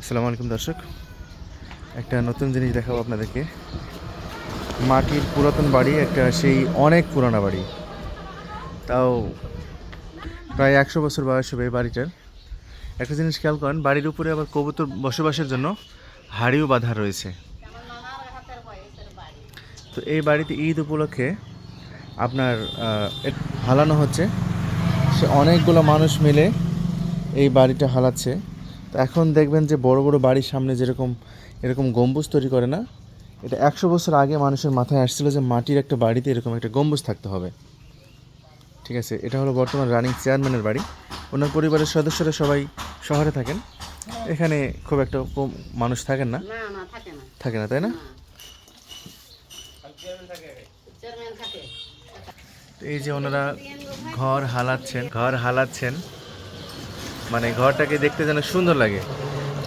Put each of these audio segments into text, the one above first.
আসসালামু আলাইকুম দর্শক। একটা নতুন জিনিস দেখাবো আপনাদেরকে। মাটির পুরাতন বাড়ি, একটা সেই অনেক পুরানো বাড়ি। তাও প্রায় একশো বছর বয়স হবে এই বাড়িটার। একটা জিনিস খেয়াল করেন, বাড়ির উপরে আবার কবুতর বসবাসের জন্য হাড়িও বাঁধা রয়েছে। তো এই বাড়িতে ঈদ উপলক্ষে আপনার হালানো হচ্ছে। সে অনেকগুলো মানুষ মিলে এই বাড়িটা হালাচ্ছে। তো এখন দেখবেন যে বড় বড় বাড়ির সামনে যেরকম এরকম গম্বুজ তৈরি করে না এটা একশো বছর আগে মানুষের মাথায় আসছিল যে মাটির একটা বাড়িতে এরকম একটা গম্বুজ থাকতে হবে। ঠিক আছে এটা হলো বর্তমান রানিং চেয়ারম্যানের বাড়ি। ওনার পরিবারের সদস্যরা সবাই শহরে থাকেন। এখানে খুব একটা কম মানুষ থাকেন না। থাকে না। তাই না? তো এই যে ওনারা ঘর হালাচ্ছেন ঘর হালাচ্ছেন। মানে ঘরটাকে দেখতে যেন সুন্দর লাগে।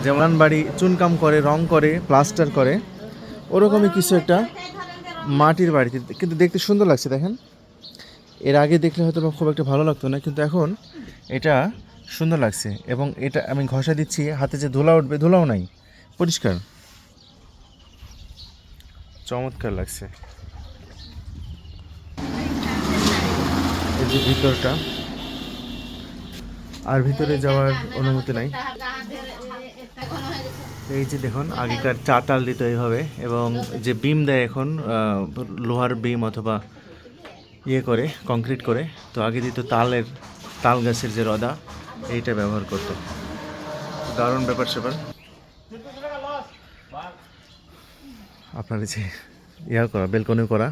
যেমন বাড়ি চুনকাম করে, রং করে, প্লাস্টার করে, ওরকমই কিছু একটা মাটির বাড়িতে কিন্তু দেখতে সুন্দর লাগছে, দেখেন। এর আগে দেখলে হয়তো খুব একটা ভালো লাগতো না, কিন্তু এখন এটা সুন্দর লাগছে এবং এটা আমি ঘষা দিচ্ছি, হাতে যে ধুলা উঠবে, ধুলাও নাই, পরিষ্কার। চমৎকার লাগছে। এই যে ভিতরটা আর ভিতরে যাওয়ার অনুমতি নাই। এই যে দেখুন, আগেকার চাটাল দিত এইভাবে এবং যে বিম দেয় এখন লোহার বিম অথবা ইয়ে করে কংক্রিট করে, তো আগে দিত তালের, তাল গাছের যে রদা, এইটা ব্যবহার করতো। দারুণ ব্যাপার স্যাপার। আপনার যে ইয়া করা, বেলকনি করা,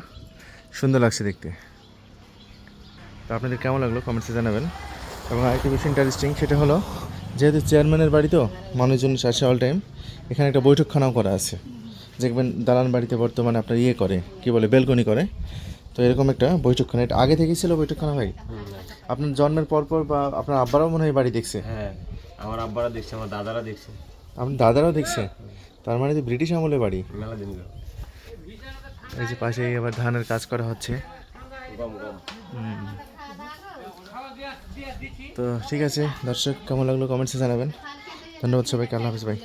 সুন্দর লাগছে দেখতে। তো আপনাদের কেমন লাগল? কমেন্টসে জানাবেন। এবং আরেকটা বেশি ইন্টারেস্টিং সেটা হলো যেহেতু চেয়ারম্যানের বাড়ি তো মানুষজন আসে অল টাইম এখানে একটা বৈঠকখানাও করা আছে। দেখবেন দালান বাড়িতে বর্তমানে আপনার ইয়ে করে কি বলে বেলকনি করে। তো এরকম একটা বৈঠকখানা এটা আগে থেকেই ছিল বৈঠকখানা ভাই? আপনার জন্মের পর পর বা আপনার আব্বারাও মনে হয় বাড়ি দেখছে? হ্যাঁ আমার আব্বারা দেখছে আমার দাদারা দেখছে। আপনার দাদারাও দেখছে? তার মানে তো ব্রিটিশ আমলে বাড়ি। মেলা দিন এই যে পাশে আবার ধানের কাজ করা হচ্ছে। তো ঠিক আছে দর্শক কেমন লাগল? কমেন্টসে জানাবেন। ধন্যবাদ সবাইকে আল্লাহ হাফিজ ভাই